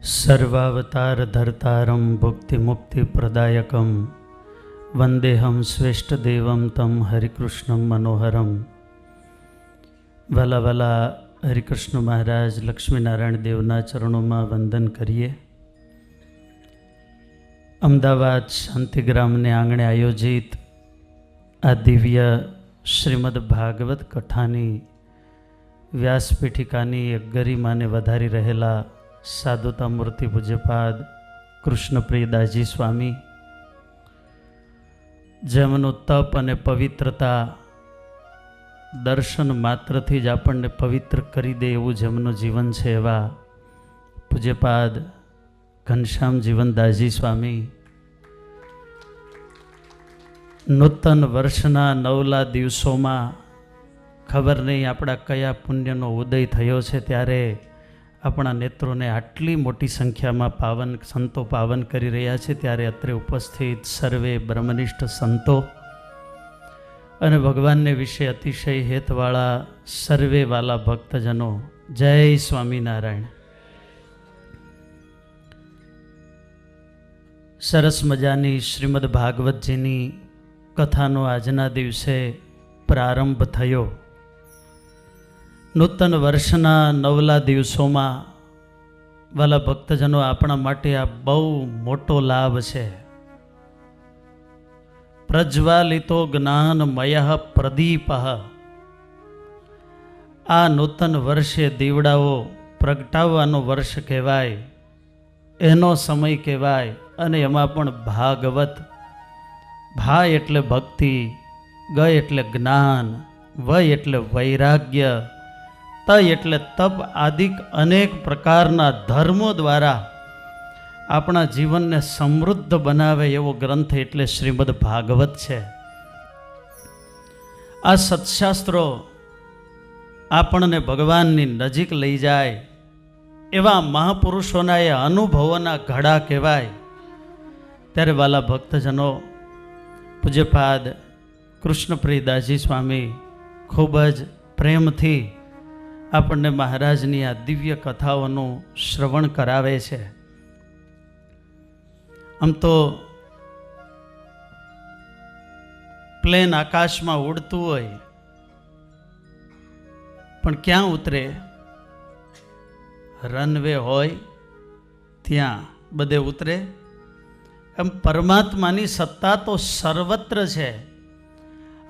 સર્વાવતારધર્તારં ભુક્તિમુક્તિપ્રદાયકમ વંદેહમ શ્રેષ્ઠદેવમ તમ હરિકૃષ્ણમ મનોહરમ વાલા વાલા હરિકૃષ્ણ મહારાજ લક્ષ્મીનારાયણ દેવના ચરણોમાં વંદન કરીએ અમદાવાદ શાંતિગ્રામને આંગણે આયોજિત આ દિવ્ય શ્રીમદ ભાગવત કથાની વ્યાસપીઠિકાની ગરિમાને વધારી રહેલા સાધુતા મૂર્તિ પૂજ્યપાદ કૃષ્ણપ્રિયદાસજી સ્વામી. જેમનું તપ અને પવિત્રતા દર્શન માત્રથી જ આપણને પવિત્ર કરી દે એવું જેમનું જીવન છે એવા પૂજ્યપાદ ઘનશ્યામ જીવનદાસજી સ્વામી. નૂતન વર્ષના નવલા દિવસોમાં ખબર નહીં આપણા કયા પુણ્યનો ઉદય થયો છે ત્યારે આપણા નેત્રોને આટલી મોટી સંખ્યામાં પાવન, સંતો પાવન કરી રહ્યા છે, ત્યારે અત્રે ઉપસ્થિત સર્વે બ્રહ્મનિષ્ઠ સંતો અને ભગવાનને વિશે અતિશય હેતવાળા સર્વેવાલા ભક્તજનો. જય સ્વામિનારાયણ. સરસ મજાની શ્રીમદ ભાગવતજીની કથાનો આજના દિવસે પ્રારંભ થયો. નૂતન વર્ષના નવલા દિવસોમાં વાલા ભક્તજનો આપણા માટે આ બહુ મોટો લાભ છે. પ્રજ્વાલિતો જ્ઞાનમય પ્રદીપ. આ નૂતન વર્ષે દીવડાઓ પ્રગટાવવાનો વર્ષ કહેવાય, એનો સમય કહેવાય અને એમાં પણ ભાગવત ભા એટલે ભક્તિ ગ એટલે જ્ઞાન, વય એટલે વૈરાગ્ય તય એટલે તપ આદિક અનેક પ્રકારના ધર્મો દ્વારા આપણા જીવનને સમૃદ્ધ બનાવે એવો ગ્રંથ એટલે શ્રીમદ ભાગવત છે. આ સત્શાસ્ત્રો આપણને ભગવાનની નજીક લઈ જાય એવા મહાપુરુષોના એ અનુભવોના ઘડા કહેવાય. ત્યારે વાલા ભક્તજનો પૂજ્યપાદ કૃષ્ણપ્રિયદાસજી સ્વામી ખૂબ જ પ્રેમથી આપણને મહારાજની આ દિવ્ય કથાઓનું શ્રવણ કરાવે છે. આમ તો પ્લેન આકાશમાં ઉડતું હોય, પણ ક્યાં ઉતરે? રનવે હોય, ત્યાં બધે ઉતરે? એમ પરમાત્માની સત્તા તો સર્વત્ર છે.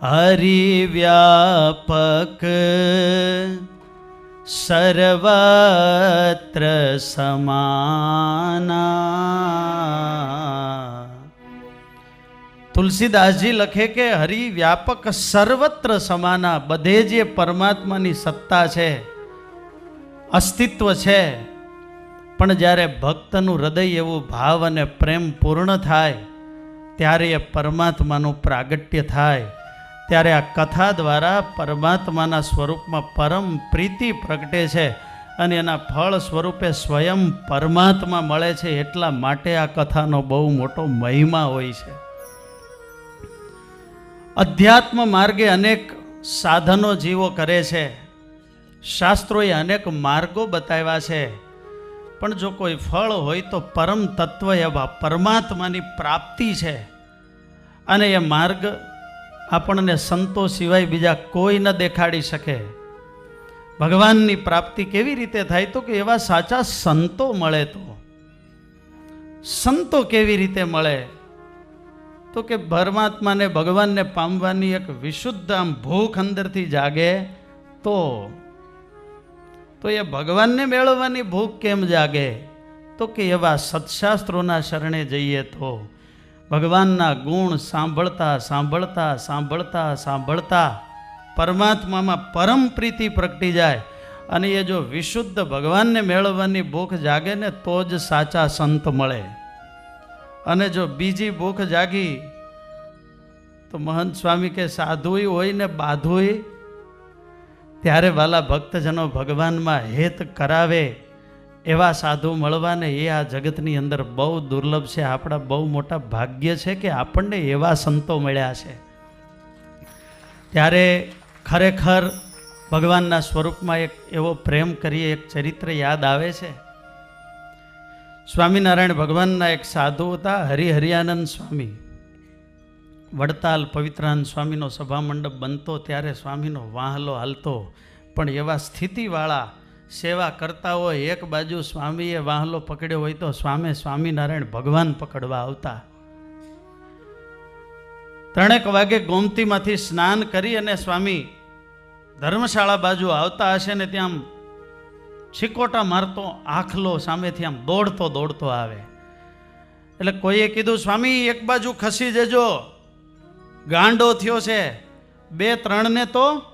હરિવ્યાપક સર્વત્ર સમાના તુલસીદાસજી લખે કે હરિ વ્યાપક સર્વત્ર સમાના. બધે જે પરમાત્માની સત્તા છે, અસ્તિત્વ છે, પણ જ્યારે ભક્તનું હૃદય એવું ભાવ અને પ્રેમ પૂર્ણ થાય, ત્યારે એ પરમાત્માનું પ્રાગટ્ય થાય. ત્યારે આ કથા દ્વારા પરમાત્માના સ્વરૂપમાં પરમ પ્રીતિ પ્રગટે છે અને એના ફળ સ્વરૂપે સ્વયં પરમાત્મા મળે છે એટલા માટે આ કથાનો બહુ મોટો મહિમા હોય છે. અધ્યાત્મ માર્ગે અનેક સાધનો જીવો કરે છે. શાસ્ત્રોએ અનેક માર્ગો બતાવ્યા છે. પણ જો કોઈ ફળ હોય તો પરમ તત્વ એવા પરમાત્માની પ્રાપ્તિ છે. અને એ માર્ગ આપણને સંતો સિવાય બીજા કોઈ ન દેખાડી શકે. ભગવાનની પ્રાપ્તિ કેવી રીતે થાય તો કે એવા સાચા સંતો મળે તો. સંતો કેવી રીતે મળે? તો કે પરમાત્માને ભગવાનને પામવાની એક વિશુદ્ધ આમ ભૂખ અંદરથી જાગે તો. તો એ ભગવાનને મેળવવાની ભૂખ કેમ જાગે? તો કે એવા સત્શાસ્ત્રોના શરણે જઈએ તો. ભગવાનના ગુણ સાંભળતા સાંભળતા સાંભળતા સાંભળતા પરમાત્મામાં પરમ પ્રીતિ પ્રગટી જાય અને એ જો વિશુદ્ધ ભગવાનને મેળવવાની ભૂખ જાગે ને તો જ સાચા સંત મળે. અને જો બીજી ભૂખ જાગી, તો મહંત સ્વામી કે સાધુય હોય ને બાધુય, ત્યારે વાલા ભક્તજનો ભગવાનમાં હેત કરાવે. એવા સાધુ મળવાને એ આ જગતની અંદર બહુ દુર્લભ છે. આપણા બહુ મોટા ભાગ્ય છે કે આપણને એવા સંતો મળ્યા છે. ત્યારે ખરેખર ભગવાનના સ્વરૂપમાં એક એવો પ્રેમ કરીએ, એક ચરિત્ર યાદ આવે છે. સ્વામિનારાયણ ભગવાનના એક સાધુ હતા, હરિહરિયાનંદ સ્વામી. વડતાલ પવિત્રાનંદ સ્વામીનો સભામંડપ બનતો ત્યારે સ્વામીનો વાહલો હાલતો. પણ એવા સ્થિતિવાળા સેવા કરતા હોય, એક બાજુ સ્વામીએ વાહલો પકડ્યો હોય તો સ્વામી સ્વામિનારાયણ ભગવાન પકડવા આવતા. ત્રણેક વાગે ગોમતીમાંથી સ્નાન કરી અને સ્વામી ધર્મશાળા બાજુ આવતા હશે ને ત્યાં છિકોટા મારતો, આખલો સામેથી આમ દોડતો દોડતો આવે. એટલે કોઈએ કીધું, સ્વામી, એક બાજુ ખસી જજો. ગાંડો થયો છે. બે ત્રણને તો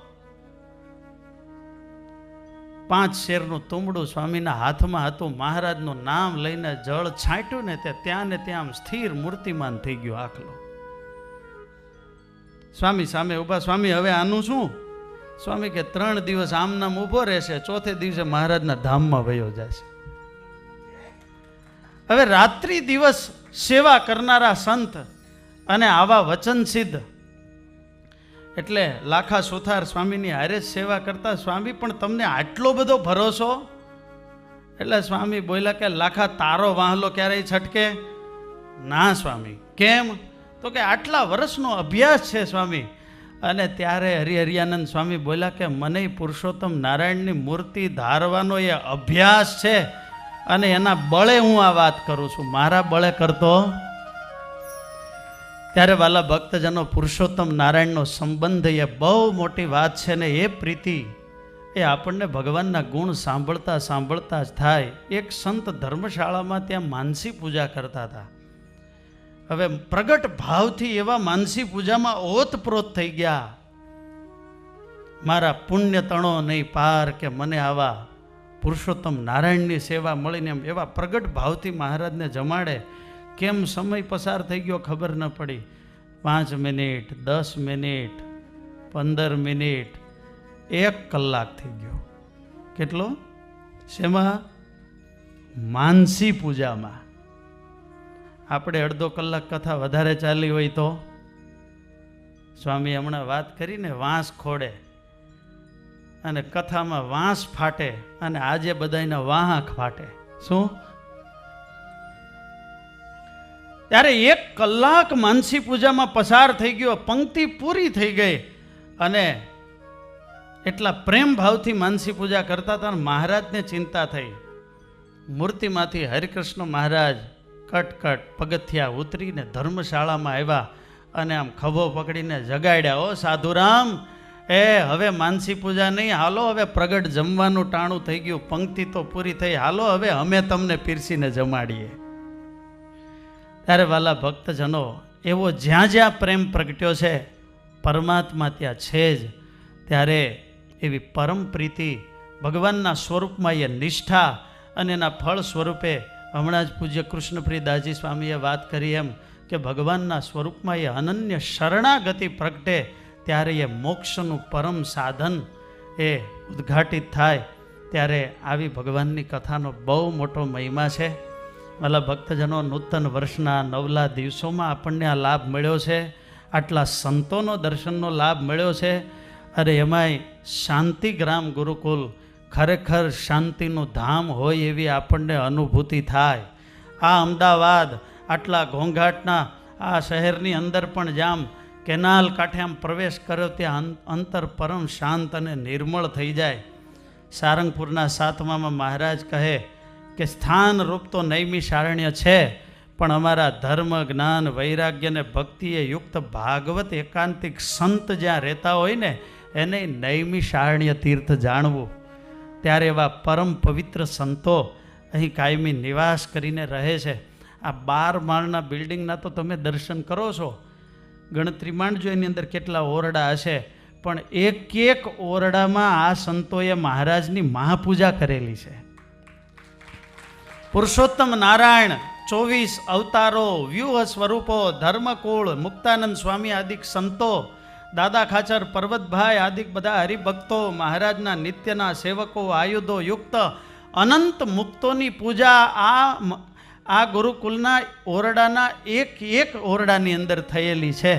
પાંચ શેરનું તુંબડું સ્વામીના હાથમાં હતું. મહારાજનું નામ લઈને જળ છાંટ્યું ને તે ત્યાં ને ત્યાં સ્થિર મૂર્તિમાન થઈ ગયું આખલો. સ્વામી સામે ઊભા. સ્વામી, હવે આનું શું? સ્વામી કે ત્રણ દિવસ આમ નામ ઊભો રહેશે, ચોથે દિવસે મહારાજના ધામમાં વયો જશે. હવે રાત્રિ દિવસ સેવા કરનારા સંત અને આવા વચન સિદ્ધ એટલે લાખા સુથાર સ્વામીની હારે સેવા કરતા સ્વામી પણ તમને આટલો બધો ભરોસો? એટલે સ્વામી બોલ્યા કે લાખા, તારો વાહલો ક્યારેય છટકે? ના સ્વામી. કેમ? તો કે આટલા વર્ષનો અભ્યાસ છે સ્વામી. અને ત્યારે હરિહરિયાનંદ સ્વામી બોલ્યા કે મને પુરુષોત્તમ નારાયણની મૂર્તિ ધારવાનો એ અભ્યાસ છે અને એના બળે હું આ વાત કરું છું. મારા બળે કરતો? ત્યારે વાલા ભક્તજનો પુરુષોત્તમ નારાયણનો સંબંધ એ બહુ મોટી વાત છે ને એ પ્રીતિ એ આપણને ભગવાનના ગુણ સાંભળતા સાંભળતા જ થાય. એક સંત ધર્મશાળામાં ત્યાં માનસી પૂજા કરતા હતા. હવે પ્રગટ ભાવથી એવા માનસી પૂજામાં ઓતપ્રોત થઈ ગયા. મારા પુણ્ય તણો નહીં પાર કે મને આવા પુરુષોત્તમ નારાયણની સેવા મળીને એમ એવા પ્રગટ ભાવથી મહારાજને જમાડે. કેમ સમય પસાર થઈ ગયો ખબર ન પડી? પાંચ મિનિટ, દસ મિનિટ, પંદર મિનિટ, એક કલાક થઈ ગયો. કેટલો? શેમાં? માનસી પૂજામાં. આપણે અડધો કલાક કથા વધારે ચાલી હોય તો? સ્વામી હમણાં વાત કરીને વાંસ ખોડે અને કથામાં વાંસ ફાટે અને આજે બધાના વાહક ફાટે. શું? ત્યારે એક કલાક માનસી પૂજામાં પસાર થઈ ગયો, પંક્તિ પૂરી થઈ ગઈ અને એટલા પ્રેમ ભાવથી માનસી પૂજા કરતા હતા મહારાજને ચિંતા થઈ. મૂર્તિમાંથી હરિકૃષ્ણ મહારાજ કટકટ પગથિયા ઉતરીને ધર્મશાળામાં આવ્યા અને આમ ખભો પકડીને જગાડ્યા, ઓ સાધુરામ, એ હવે માનસી પૂજા નહીં, હાલો હવે પ્રગટ જમવાનું ટાણું થઈ ગયું, પંક્તિ તો પૂરી થઈ, હાલો હવે અમે તમને પીરસીને જમાડીએ. ત્યારે વાલા ભક્તજનો, એવો જ્યાં જ્યાં પ્રેમ પ્રગટ્યો છે, પરમાત્મા ત્યાં છે જ. ત્યારે એવી પરમ પ્રીતિ ભગવાનના સ્વરૂપમાં એ નિષ્ઠા અને એના ફળ સ્વરૂપે હમણાં જ પૂજ્ય કૃષ્ણપ્રિયદાસજી સ્વામીએ વાત કરી એમ કે ભગવાનના સ્વરૂપમાં એ અનન્ય શરણાગતિ પ્રગટે, ત્યારે એ મોક્ષનું પરમ સાધન એ ઉદ્ઘાટિત થાય. ત્યારે આવી ભગવાનની કથાનો બહુ મોટો મહિમા છે. વાલા ભક્તજનો, નૂતન વર્ષના નવલા દિવસોમાં આપણને આ લાભ મળ્યો છે. આટલા સંતોનો દર્શનનો લાભ મળ્યો છે. અરે એમાંય શાંતિગ્રામ ગુરુકુલ, ખરેખર શાંતિનું ધામ હોય એવી આપણને અનુભૂતિ થાય. આ અમદાવાદ, આટલા ઘોંઘાટના, આ શહેરની અંદર પણ જામ કેનાલ કાંઠે આમ પ્રવેશ કર્યો ત્યાં અંતર પરમ શાંત અને નિર્મળ થઈ જાય. સારંગપુરના સાતમામાં મહારાજ કહે કે સ્થાન રૂપ તો નૈમી શારણ્ય છે, પણ અમારા ધર્મ, જ્ઞાન, વૈરાગ્ય અને ભક્તિએ યુક્ત ભાગવત એકાંતિક સંત જ્યાં રહેતા હોય ને, એને નૈમી શારણ્ય તીર્થ જાણવું. ત્યારે એવા પરમ પવિત્ર સંતો અહીં કાયમી નિવાસ કરીને રહે છે. આ બાર માળના બિલ્ડિંગના તો તમે દર્શન કરો છો. ગણતરી માંડજો એની અંદર કેટલા ઓરડા હશે. પણ એક એક ઓરડામાં આ સંતોએ મહારાજની મહાપૂજા કરેલી છે. પુરુષોત્તમ નારાયણ, ચોવીસ અવતારો, વ્યૂહ સ્વરૂપો, ધર્મકુળ, મુક્તાનંદ સ્વામી આદિક સંતો, દાદા ખાચર, પર્વતભાઈ આદિક બધા હરિભક્તો, મહારાજના નિત્યના સેવકો, આયુધો યુક્ત, અનંત મુક્તોની પૂજા આ આ ગુરુકુલના ઓરડાના એક એક ઓરડાની અંદર થયેલી છે.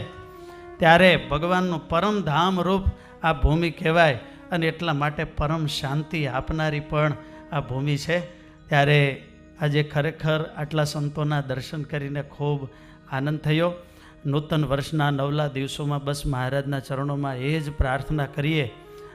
ત્યારે ભગવાનનું પરમ ધામ રૂપ આ ભૂમિ કહેવાય અને એટલા માટે પરમ શાંતિ આપનારી પણ આ ભૂમિ છે. ત્યારે આજે ખરેખર આટલા સંતોના દર્શન કરીને ખૂબ આનંદ થયો. નૂતન વર્ષના નવલા દિવસોમાં બસ મહારાજના ચરણોમાં એ જ પ્રાર્થના કરીએ.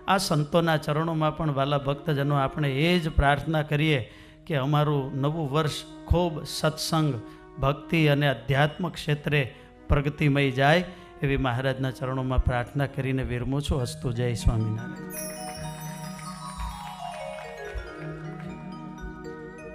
આ સંતોના ચરણોમાં પણ વાલા ભક્તજનો, આપણે એ જ પ્રાર્થના કરીએ કે અમારું નવું વર્ષ ખૂબ સત્સંગ, ભક્તિ અને અધ્યાત્મ ક્ષેત્રે પ્રગતિમય જાય. એવી મહારાજના ચરણોમાં પ્રાર્થના કરીને વિરમું છું. હસ્તુ જય સ્વામિનારાયણ.